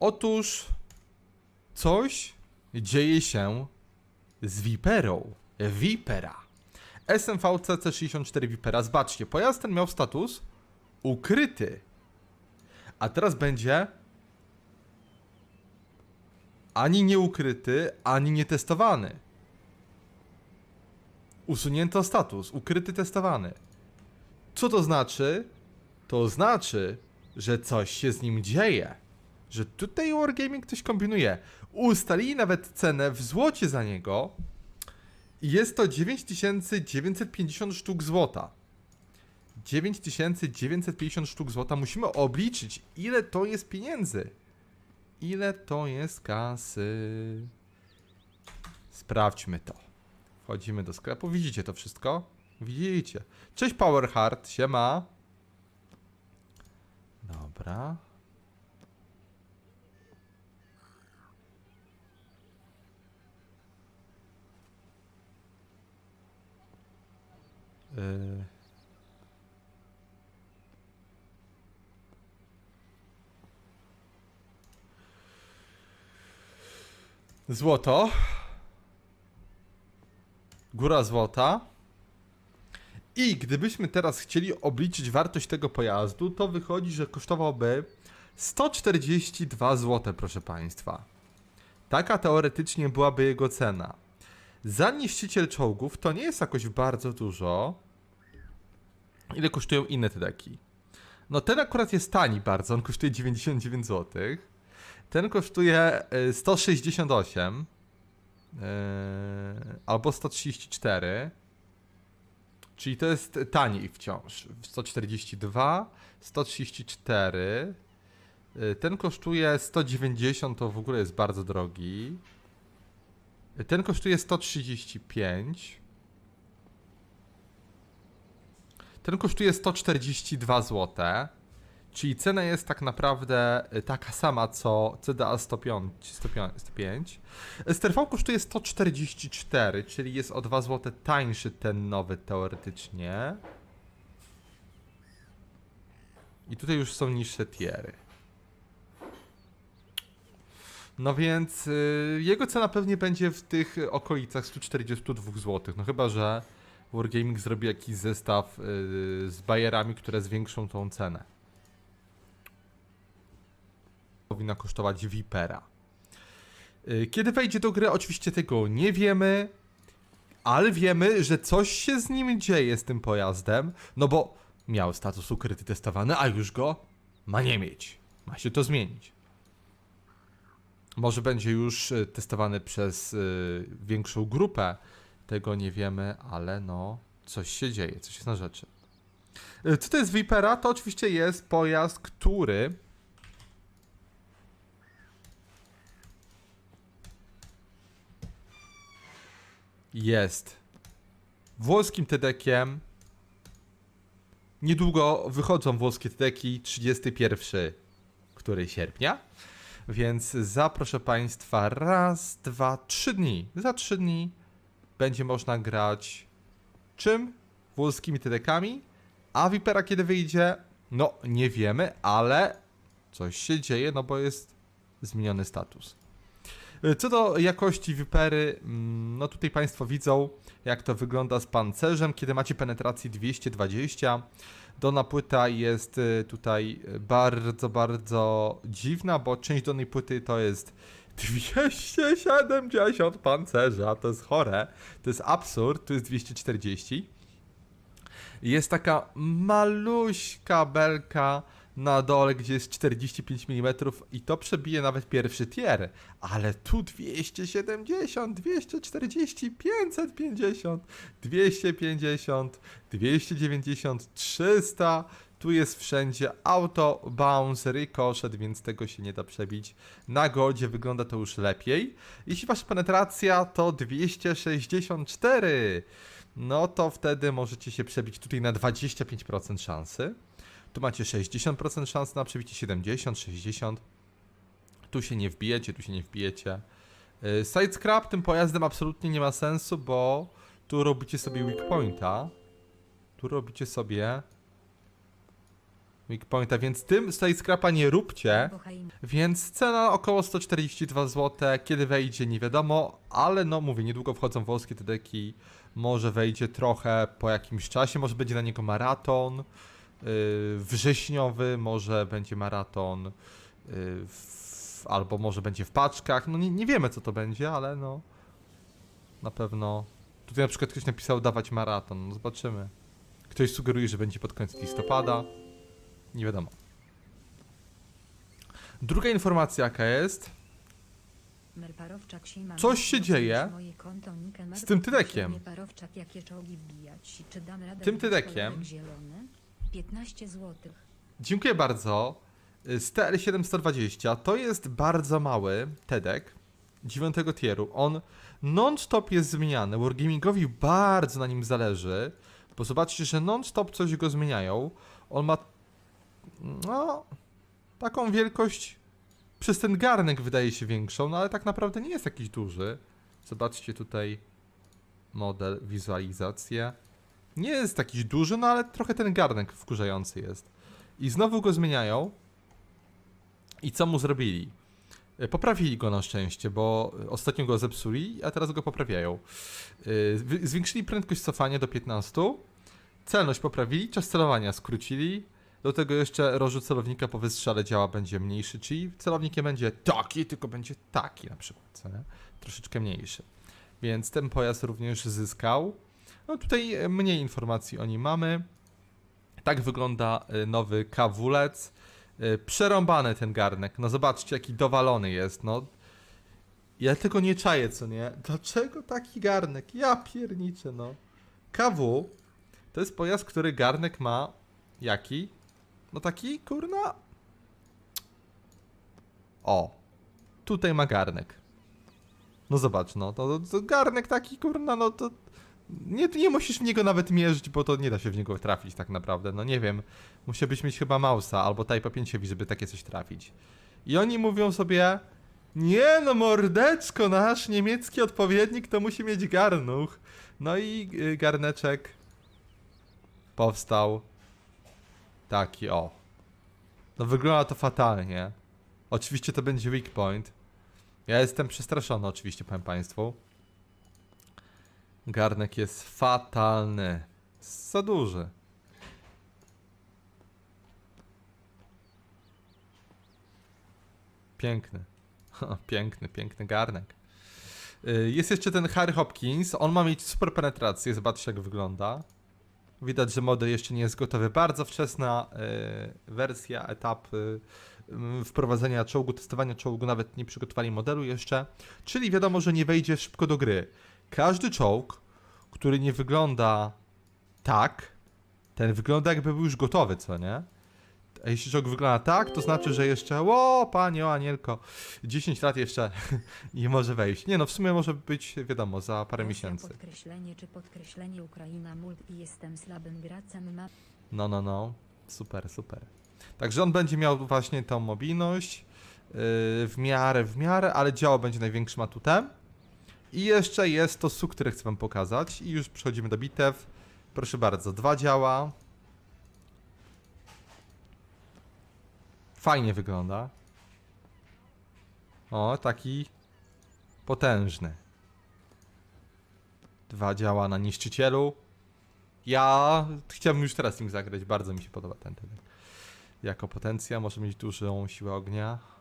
Otóż coś dzieje się z Viperą. Vipera. SMV CC64 Vipera. Zobaczcie, pojazd ten miał status ukryty. A teraz będzie ani nieukryty, ani nietestowany. Usunięto status, ukryty testowany. Co to znaczy? To znaczy, że coś się z nim dzieje. Że tutaj Wargaming ktoś kombinuje. Ustalili nawet cenę w złocie za niego. I jest to 9950 sztuk złota. 9950 sztuk złota. Musimy obliczyć, ile to jest pieniędzy. Ile to jest kasy. Sprawdźmy to. Wchodzimy do sklepu. Widzicie to wszystko? Widzicie. Cześć Power Hard, siema. Dobra. Yy. Złoto. Góra złota. I gdybyśmy teraz chcieli obliczyć wartość tego pojazdu, to wychodzi, że kosztowałby 142 zł, proszę Państwa. Taka teoretycznie byłaby jego cena. Za niszczyciel czołgów to nie jest jakoś bardzo dużo. Ile kosztują inne te deki? No ten akurat jest tani bardzo, on kosztuje 99 zł. Ten kosztuje y, 168 yy, albo 134. Czyli to jest taniej wciąż. 142, 134. Y, Ten kosztuje 190, to w ogóle jest bardzo drogi. Ten kosztuje 135. Ten kosztuje 142 zł. Czyli cena jest tak naprawdę y, taka sama co CDA 105. 105, 105. STRV kosztuje 144, czyli jest o 2 zł tańszy ten nowy teoretycznie. I tutaj już są niższe tiery. No więc y, jego cena pewnie będzie w tych okolicach 142 zł. No chyba, że Wargaming zrobi jakiś zestaw y, z bajerami, które zwiększą tą cenę. Powinna kosztować Vipera. Y, Kiedy wejdzie do gry, oczywiście tego nie wiemy, ale wiemy, że coś się z nim dzieje z tym pojazdem, no bo miał status ukryty testowany, a już go ma nie mieć. Ma się to zmienić. Może będzie już y, testowany przez y, większą grupę, tego nie wiemy, ale no coś się dzieje, coś jest na rzeczy. Y, Co to jest Vipera? To oczywiście jest pojazd, który jest włoskim TDK-iem. Niedługo wychodzą włoskie TDK 31 który sierpnia. Więc za proszę Państwa raz, dwa, trzy dni. Za trzy dni będzie można grać czym? Włoskimi TDK-ami. A Vipera kiedy wyjdzie? No nie wiemy, ale coś się dzieje, no bo jest zmieniony status. Co do jakości Vipery, mm, no tutaj Państwo widzą, jak to wygląda z pancerzem, kiedy macie penetracji 220. Dona płyta jest y, tutaj bardzo, bardzo dziwna, bo część dolnej płyty to jest 270 pancerza, to jest chore, to jest absurd, tu jest 240. Jest taka maluśka belka na dole, gdzie jest 45 mm i to przebije nawet pierwszy tier. Ale tu 270, 240, 550, 250, 290, 300. Tu jest wszędzie auto, bounce, ricochet, więc tego się nie da przebić. Na godzie wygląda to już lepiej. Jeśli wasza penetracja to 264, no to wtedy możecie się przebić tutaj na 25% szansy. Tu macie 60% szans na przebicie, 70, 60. Tu się nie wbijecie, tu się nie wbijecie. Yy, Side scrap tym pojazdem absolutnie nie ma sensu, bo tu robicie sobie weak pointa. Tu robicie sobie Weak pointa, więc tym z skrapa nie róbcie. Więc cena około 142 zł, kiedy wejdzie nie wiadomo, ale no mówię, niedługo wchodzą włoskie te deki, może wejdzie trochę po jakimś czasie, może będzie na niego maraton wrześniowy, może będzie maraton yy, w, albo może będzie w paczkach, no nie, nie wiemy co to będzie, ale no na pewno, tutaj na przykład ktoś napisał dawać maraton, no zobaczymy. Ktoś sugeruje, że będzie pod koniec listopada, nie wiadomo. Druga informacja jaka jest. Coś się dzieje z tym Tydekiem. Tym Tydekiem. Kolorek Zielony? 15 zł. Dziękuję bardzo. Z TL7120 to jest bardzo mały TEDek 9 tieru. On non-stop jest zmieniany. Wargamingowi bardzo na nim zależy, bo zobaczcie, że non-stop coś go zmieniają. On ma no taką wielkość przez ten garnek wydaje się większą, no ale tak naprawdę nie jest jakiś duży. Zobaczcie tutaj model, wizualizację. Nie jest jakiś duży, no ale trochę ten garnek wkurzający jest. I znowu go zmieniają. I co mu zrobili? E, Poprawili go na szczęście, bo ostatnio go zepsuli, a teraz go poprawiają. E, Zwiększyli prędkość cofania do 15. Celność poprawili, czas celowania skrócili. Do tego jeszcze rozrzut celownika po wystrzale działa będzie mniejszy, czyli celownik nie będzie taki, tylko będzie taki na przykład, nie? troszeczkę mniejszy. Więc ten pojazd również zyskał. No tutaj e, mniej informacji o nim mamy. Tak wygląda y, nowy kawulec. Y, Przerąbany ten garnek. No zobaczcie, jaki dowalony jest. No. Ja tego nie czaję, co nie? Dlaczego taki garnek? Ja pierniczę, no. KW to jest pojazd, który garnek ma. Jaki? No taki, kurna. O. Tutaj ma garnek. No zobacz, no. To, to garnek taki, kurna, no to nie, nie musisz w niego nawet mierzyć, bo to nie da się w niego trafić tak naprawdę. No nie wiem. Musiałbyś mieć chyba Mausa albo Type 5, żeby takie coś trafić. I oni mówią sobie. Nie no, mordeczko, nasz niemiecki odpowiednik to musi mieć garnuch. No i y, garneczek powstał. Taki o. No wygląda to fatalnie. Oczywiście to będzie weak point. Ja jestem przestraszony, oczywiście, powiem Państwu. Garnek jest fatalny. Za duży. Piękny. piękny, piękny garnek. Y, Jest jeszcze ten Harry Hopkins. On ma mieć super penetrację. Zobaczcie, jak wygląda. Widać, że model jeszcze nie jest gotowy. Bardzo wczesna y, wersja, etap y, wprowadzenia czołgu, testowania czołgu. Nawet nie przygotowali modelu jeszcze. Czyli wiadomo, że nie wejdzie szybko do gry. Każdy czołg, który nie wygląda tak, ten wygląda jakby był już gotowy, co nie? A jeśli czołg wygląda tak, to znaczy, że jeszcze, o panie, o anielko, 10 lat jeszcze nie może wejść. Nie no, w sumie może być, wiadomo, za parę miesięcy. Podkreślenie czy podkreślenie Ukraina multi jestem słabym gracem ma No, no, no. Super, super. Także on będzie miał właśnie tą mobilność yy, w miarę, w miarę, ale działo będzie największym atutem. I jeszcze jest to SU, który chcę wam pokazać. I już przechodzimy do bitew. Proszę bardzo, dwa działa. Fajnie wygląda. O, taki potężny. Dwa działa na niszczycielu. Ja chciałbym już teraz nim zagrać, bardzo mi się podoba ten ten. Jako potencja może mieć dużą siłę ognia.